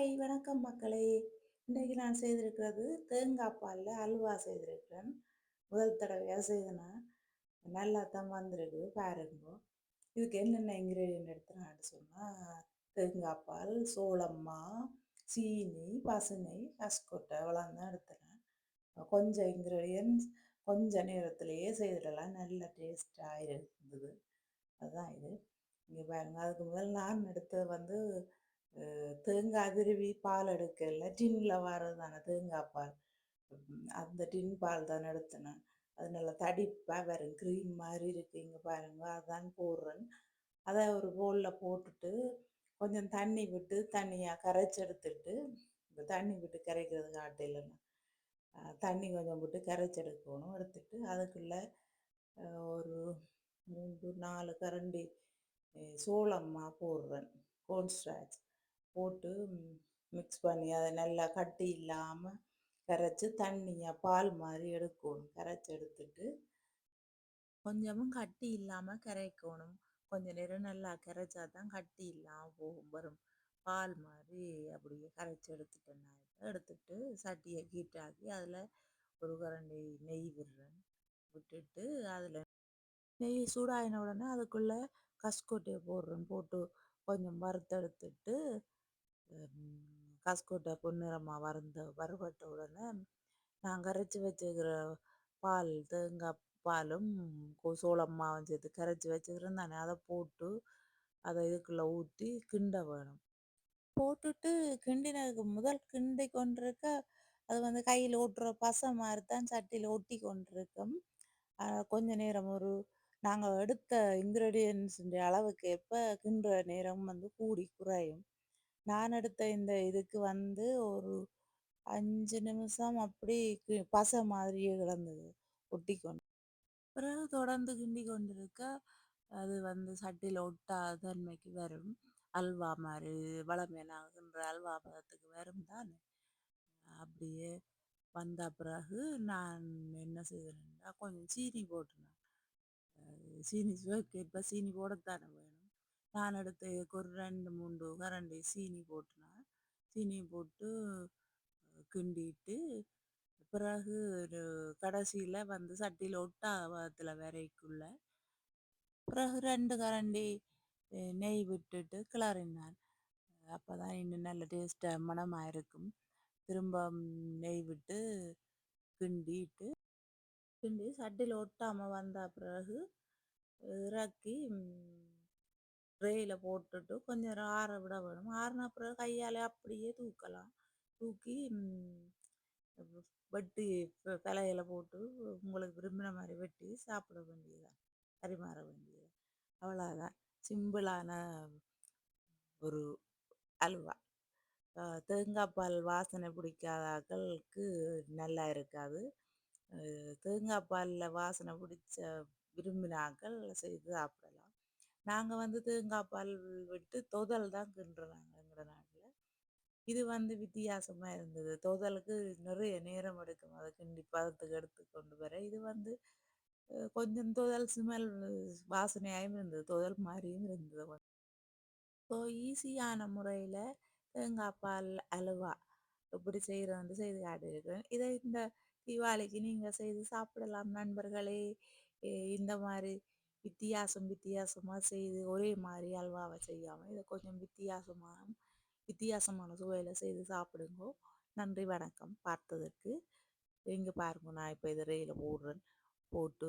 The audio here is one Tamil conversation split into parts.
ஹாய் வணக்கம் மக்களே. இன்றைக்கு நான் செய்திருக்கிறது தேங்காய் பாலில் அல்வா செய்திருக்கிறேன். முதல் தடவையாக செய்தேன்? நல்லா தான் வந்திருக்கு பாருங்க. இதுக்கு என்னென்ன இன்க்ரீடியன்ட் எடுத்துனான்னு சொன்னால் தேங்காய் பால் சோளம்மா சீனி பசுனை கஸ்கொட்டை அவ்வளோ தான் எடுத்துனேன் கொஞ்சம் இன்க்ரீடியன்ஸ் கொஞ்ச நேரத்திலேயே செய்திடலாம். நல்ல டேஸ்டாக இருந்தது. அதுதான் இது. இங்கே பாருங்கள் அதுக்கு முதல் நான் எடுத்தது வந்து தேங்காய் திருவி பால் எடுக்கல டின்னில் வர்றதான தேங்காய் பால். அந்த டின் பால் தான் எடுத்தினேன் அது நல்லா தடிப்பாக வரும். க்ரீம் மாதிரி இருக்குது இங்கே பாருங்க. அதான் போடுறேன். அதை ஒரு போலில் போட்டுட்டு கொஞ்சம் தண்ணி விட்டு தண்ணியாக கரைச்சி எடுத்துட்டு இப்போ தண்ணி விட்டு கரைக்கிறது காட்டையிலன்னா தண்ணி கொஞ்சம் விட்டு கரைச்சி எடுக்கணும். எடுத்துட்டு அதுக்குள்ளே ஒரு மூன்று நாலு கரண்டி சோளம்மா போடுறேன். கோன்ஸ்டாச் போட்டு மிக்ஸ் பண்ணி அதை நல்லா கட்டி இல்லாமல் கரைச்சி தண்ணியாக பால் மாதிரி எடுக்கணும். கரைச்சி எடுத்துட்டு கொஞ்சமும் கட்டி இல்லாமல் கரைக்கணும். கொஞ்ச நேரம் நல்லா கரைச்சா தான் கட்டி இல்லாமல் போகும். வரும். பால் மாதிரி அப்படியே கரைச்சி எடுத்துட்டேன் எடுத்துட்டு சட்டியை ஹீட்டாக்கி அதில் ஒரு கரண்டி நெய் விடுறேன். விட்டுட்டு அதில் நெய் சூடாயின உடனே அதுக்குள்ளே கஸ்கொட்டையை போடுறேன். போட்டு கொஞ்சம் வறுத்தெடுத்துட்டு கஸ்கோட்டை பொன்னிறமாக வறுந்த வறுபட்ட உடனே நாங்கள் கரைச்சி வச்சுக்கிற பால் தேங்காய் பாலும் சோளம் மாவும் சேர்த்து கரைச்சி வச்சுக்கிறோம் தானே அதை போட்டு அதை இதுக்குள்ளே ஊற்றி கிண்ட வேணும். போட்டுட்டு கிண்டினதுக்கு முதல் கிண்டி கொண்டிருக்க அது வந்து கையில் ஓட்டுற பசை மாதிரி தான் சட்டியில் ஒட்டி கொண்டிருக்கும். கொஞ்ச நேரம் ஒரு நாங்கள் எடுத்த இன்க்ரீடியன்ஸுடைய அளவுக்கு ஏற்ப கிண்டுற நேரம் வந்து கூடி குறையும். நான் எடுத்த இந்த இதுக்கு வந்து ஒரு அஞ்சு நிமிஷம் அப்படி பச மாதிரியே கிடந்தது. ஒட்டிக்கொண்டு பிறகு தொடர்ந்து கிண்டி கொண்டிருக்க அது வந்து சட்டியில் ஒட்டாத தன்மைக்கு வரும். அல்வா மாதிரி வளமேனாகின்ற அல்வா பதத்துக்கு வரும் தானே. அப்படியே வந்த பிறகு நான் என்ன செய்தேன்னா கொஞ்சம் சீனி போட்டுனேன். சீனி சுவைக்கேற்ப சீனி போடத்தானே வேணும். நான் எடுத்து ஒரு ரெண்டு மூன்று கரண்டி சீனி போட்டுனேன். சீனி போட்டு கிண்டிட்டு பிறகு ஒரு கடைசியில் வந்து சட்டியில் ஒட்டாவத்தில் வரைக்குள்ள பிறகு ரெண்டு கரண்டி நெய் விட்டுட்டு கிளறினான். அப்போ தான் இன்னும் நல்ல டேஸ்ட்டாக மனமாக இருக்கும். திரும்ப நெய் விட்டு கிண்டிட்டு கிண்டி சட்டியில் ஒட்டாமல் வந்த பிறகு இறக்கி ட்ரேயில் போட்டுட்டு கொஞ்சம் நேரம் ஆற விட வேணும். ஆறின பிறகு கையால் அப்படியே தூக்கலாம். தூக்கி வெட்டி தலையில் போட்டு உங்களுக்கு விரும்பின மாதிரி வெட்டி சாப்பிட வேண்டியதுதான். பரிமாற வேண்டியது. அவ்வளோதான் சிம்பிளான ஒரு அல்வா. தேங்காய் பால் வாசனை பிடிக்காத ஆக்களுக்கு நல்லா இருக்காது. தேங்காய் பாலில் வாசனை பிடிச்ச விரும்பினாக்கள் செய்து சாப்பிடலாம். நாங்கள் வந்து தேங்காய் பால் விட்டு தொதல் தான் கிண்டுறாங்க எங்களோட நாட்டில் இது வந்து வித்தியாசமாக இருந்தது. தொதலுக்கு நிறைய நேரம் எடுக்கும். அதை கிண்டி பதத்துக்கு எடுத்து கொண்டு வர. இது வந்து கொஞ்சம் தொதல் ஸ்மெல் வாசனையாகவும் இருந்தது. தொதல் மாதிரியும் இருந்தது. ஸோ ஈஸியான முறையில் தேங்காய் பால் அலுவா செய்கிற வந்து செய்து காட்டியிருக்கிறேன். இதை இந்த தீபாவளிக்கு நீங்கள் செய்து சாப்பிடலாம் நண்பர்களே. இந்த மாதிரி வித்தியாசம் வித்தியாசமாக செய்து ஒரே மாதிரி அல்வாவை செய்யாமல் இதை கொஞ்சம் வித்தியாசமாக வித்தியாசமான சுவையில் செய்து சாப்பிடுங்க. நன்றி வணக்கம். பார்த்ததற்கு இங்கே பாருங்க நான் இப்போ இதை ரெயில் போடுறேன். போட்டு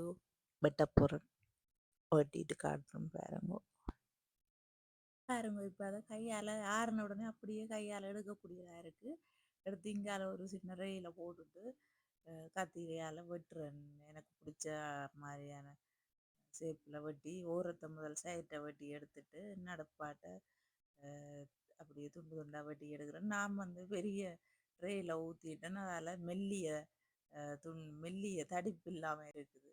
வெட்ட போகிறேன் வெட்டிட்டு காட்டுறேன் பாருங்க. பாருங்க இப்போ அதை கையால் ஆறின உடனே அப்படியே கையால் எடுக்கக்கூடியதாக இருக்குது எடுத்து இங்கால ஒரு சின்ன ரெயில போட்டுட்டு கத்திரியால் வெட்டுறேன். எனக்கு பிடிச்ச மாதிரியான ஷேப்பில் வெட்டி ஓரத்தை முதல் சைட்டை வெட்டி எடுத்துட்டு நடப்பாட்டை அப்படியே துண்டு துண்டாக வெட்டி எடுக்கிறோம் நாம் வந்து பெரிய ட்ரேயில் ஊற்றிட்டோன்னா அதில் மெல்லிய துண் மெல்லிய தடிப்பு இல்லாமல் இருக்குது.